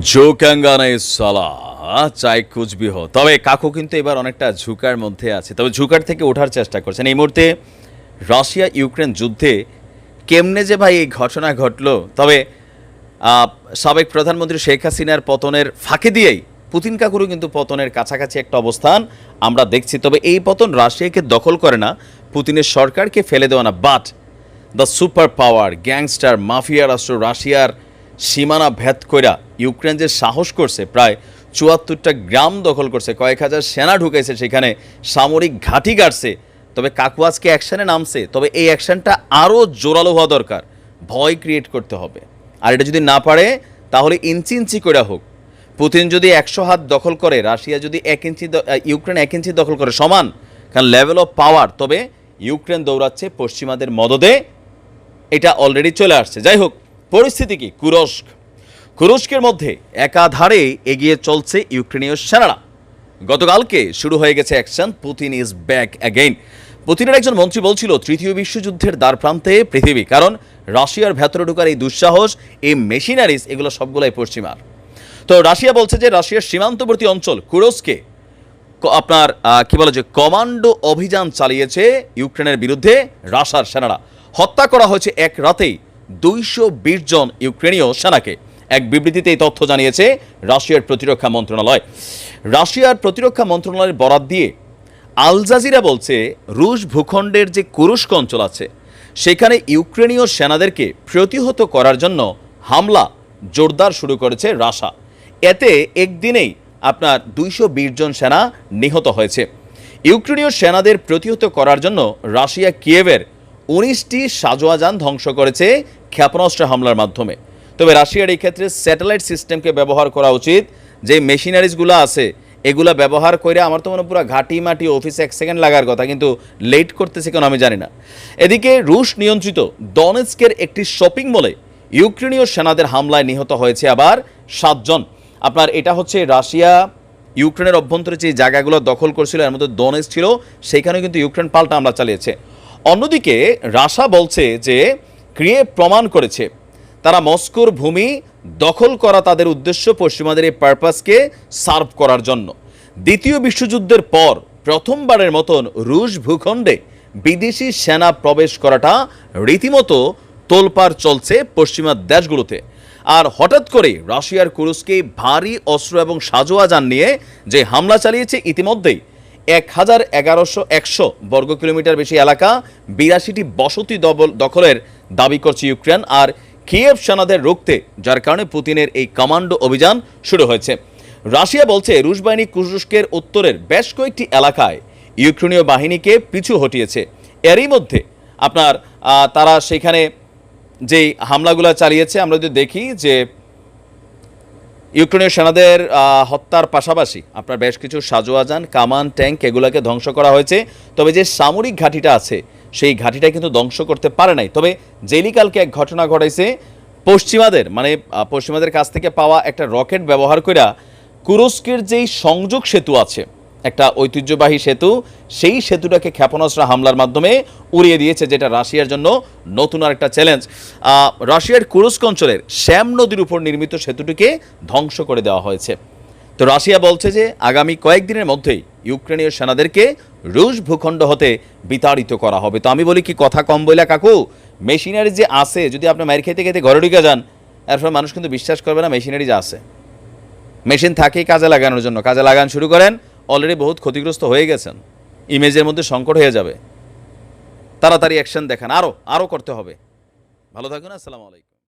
জোকাঙ্গানে সালা চাই কুচবিহ। তবে কাকু কিন্তু এবার অনেকটা ঝুঁকার মধ্যে আছে। তবে ঝুঁকার থেকে ওঠার চেষ্টা করছেন। এই মুহূর্তে রাশিয়া ইউক্রেন যুদ্ধে কেমনে যে ভাই এই ঘটনা ঘটলো, তবে সাবেক প্রধানমন্ত্রী শেখ হাসিনার পতনের ফাঁকে দিয়েই পুতিন কাকুরও কিন্তু পতনের কাছাকাছি একটা অবস্থান আমরা দেখছি। তবে এই পতন রাশিয়াকে দখল করে না, পুতিনের সরকারকে ফেলে দেওয়া না but the super power gangster mafia রাষ্ট্র রাশিয়ার সীমানা ভেদ কইরা ইউক্রেন যে সাহস করছে, প্রায় চুয়াত্তরটা গ্রাম দখল করছে, কয়েক হাজার সেনা ঢুকেছে সেখানে, সামরিক ঘাঁটি গাড়ছে। তবে কাকুয়াজকে অ্যাকশানে নামছে, তবে এই অ্যাকশনটা আরও জোরালো হওয়া দরকার, ভয় ক্রিয়েট করতে হবে। আর এটা যদি না পারে, তাহলে ইঞ্চি ইঞ্চি করে হোক। পুতিন যদি একশো হাত দখল করে, রাশিয়া যদি এক ইঞ্চি ইউক্রেন এক ইঞ্চি দখল করে, সমান, কারণ লেভেল অফ পাওয়ার তবে ইউক্রেন দৌড়াচ্ছে পশ্চিমাদের মদদে, এটা অলরেডি চলে আসছে। যাই হোক, পরিস্থিতি কি? কুরস্ক। কুরস্কের মধ্যে একাধারে এগিয়ে চলছে ইউক্রেনীয় সেনারা। গতকালকে শুরু হয়ে গেছে action, Putin is back again. পুতিনের একজন মন্ত্রী বলছিল, তৃতীয় বিশ্বযুদ্ধের দ্বার প্রান্তে পৃথিবী, কারণ রাশিয়ার ভেতরে ঢোকার এই দুঃসাহস, এই মেশিনারিজ, এগুলো সবগুলাই পশ্চিমার। তো রাশিয়া বলছে যে, রাশিয়ার সীমান্তবর্তী অঞ্চল কুরস্কে আপনার কি বলে যে, কমান্ডো অভিযান চালিয়েছে ইউক্রেনের বিরুদ্ধে রাশার সেনারা। হত্যা করা হয়েছে এক রাতেই দুইশো বিশ জন ইউক্রেনীয় সেনাকে। এক বিবৃতিতে এই তথ্য জানিয়েছে রাশিয়ার প্রতিরক্ষা মন্ত্রণালয়। রাশিয়ার প্রতিরক্ষা মন্ত্রণালয়ের বরাত দিয়ে আল জাজিরা বলছে, রুশ ভূখণ্ডের যে কুরুস্ক অঞ্চল আছে, সেখানে ইউক্রেনীয় সেনাদেরকে প্রতিহত করার জন্য হামলা জোরদার শুরু করেছে রাশা। এতে একদিনেই আপনার দুইশো বিশ জন সেনা নিহত হয়েছে। ইউক্রেনীয় সেনাদের প্রতিহত করার জন্য রাশিয়া কিয়েভের উনিশটি সাজোয়াজান ধ্বংস করেছে ক্ষেপণাস্ত্র হামলার মাধ্যমে। তবে রাশিয়ার এই ক্ষেত্রে স্যাটেলাইট সিস্টেমকে ব্যবহার করা উচিত। যে মেশিনারিজগুলো আছে, এগুলা ব্যবহার করে আমার তো মনে পুরো ঘাটি মাটি অফিসে এক সেকেন্ড লাগার কথা, কিন্তু লেট করতেছে কেন আমি জানি না। এদিকে রুশ নিয়ন্ত্রিত ডনেস্কের একটি শপিং মলে ইউক্রেনীয় সেনাদের হামলায় নিহত হয়েছে আবার সাতজন। আপনার এটা হচ্ছে রাশিয়া, ইউক্রেনের অভ্যন্তরে যে জায়গাগুলো দখল করছিল, এর মধ্যে ডনেস ছিল সেইখানে কিন্তু ইউক্রেন পাল্টা হামলা চালিয়েছে। অন্যদিকে রাশা বলছে যে, ক্রিয়ে প্রমাণ করেছে তারা মস্কোর ভূমি দখল করা তাদের উদ্দেশ্য পশ্চিমাদের এই পারপাসকে সার্ভ করার জন্য। দ্বিতীয় বিশ্বযুদ্ধের পর প্রথমবারের মতন রুশ ভূখণ্ডে বিদেশি সেনা প্রবেশ করাটা রীতিমতো তোলপাড় চলছে পশ্চিমা দেশগুলোতে। আর হঠাৎ করে রাশিয়ার কুরুসকে ভারী অস্ত্র এবং সাজোয়াজান নিয়ে যে হামলা চালিয়েছে, ইতিমধ্যেই এক হাজার এগারোশো একশো বর্গ কিলোমিটার বেশি এলাকা বিরাশিটি বসতি দখলের দাবি করছে ইউক্রেন। আর কিয়েভ সেনাদের রুখতে, যার কারণে পুতিনের এই কমান্ডো অভিযান শুরু হয়েছে। রাশিয়া বলছে, রুশ বাহিনী কুরস্কের উত্তরের বেশ কয়েকটি এলাকায় ইউক্রেনীয় বাহিনীকে পিছু হটিয়েছে। এরই মধ্যে আপনার তারা সেখানে যেই হামলাগুলো চালিয়েছে, আমরা যদি দেখি যে ইউক্রেনীয় সেনাদের হত্যার পাশাপাশি আপনার বেশ কিছু সাজোয়াজান, কামান, ট্যাঙ্ক এগুলোকে ধ্বংস করা হয়েছে। তবে যে সামরিক ঘাঁটিটা আছে সেই ঘাঁটিটা কিন্তু ধ্বংস করতে পারে নাই। তবে জেলিকালকে এক ঘটনা ঘটাইছে, পশ্চিমাদের মানে পশ্চিমাদের কাছ থেকে পাওয়া একটা রকেট ব্যবহার করে কুরস্কের যেই সংযোগ সেতু আছে, একটা ঐতিহ্যবাহী সেতু, সেই সেতুটাকে ক্ষেপণাস্ত্র হামলার মাধ্যমে উড়িয়ে দিয়েছে, যেটা রাশিয়ার জন্য নতুন আর একটা চ্যালেঞ্জ রাশিয়ার কুরস্ক অঞ্চলের শ্যাম নদীর উপর নির্মিত সেতুটিকে ধ্বংস করে দেওয়া হয়েছে। তো রাশিয়া বলছে যে আগামী কয়েকদিনের মধ্যেই ইউক্রেনীয় সেনাদেরকে রুশ ভূখণ্ড হতে বিতাড়িত করা হবে। তো আমি বলি কি কথা কম বইলা, কাকু? মেশিনারি যে আছে, যদি আপনি মায়ের খেতে খেতে ঘরে ঢুকে যান এরপর মানুষ কিন্তু বিশ্বাস করবে না মেশিনারি যে আছে। মেশিন থাকেই কাজে লাগানোর জন্য। কাজে লাগান শুরু করেন অলরেডি বহুত ক্ষতিগ্রস্ত হয়ে গেছেন। ইমেজের মধ্যে সংকট হয়ে যাবে। তাড়াতাড়ি অ্যাকশন দেখান। আরও আরও করতে হবে। ভালো থাকুন, আসসালামু আলাইকুম।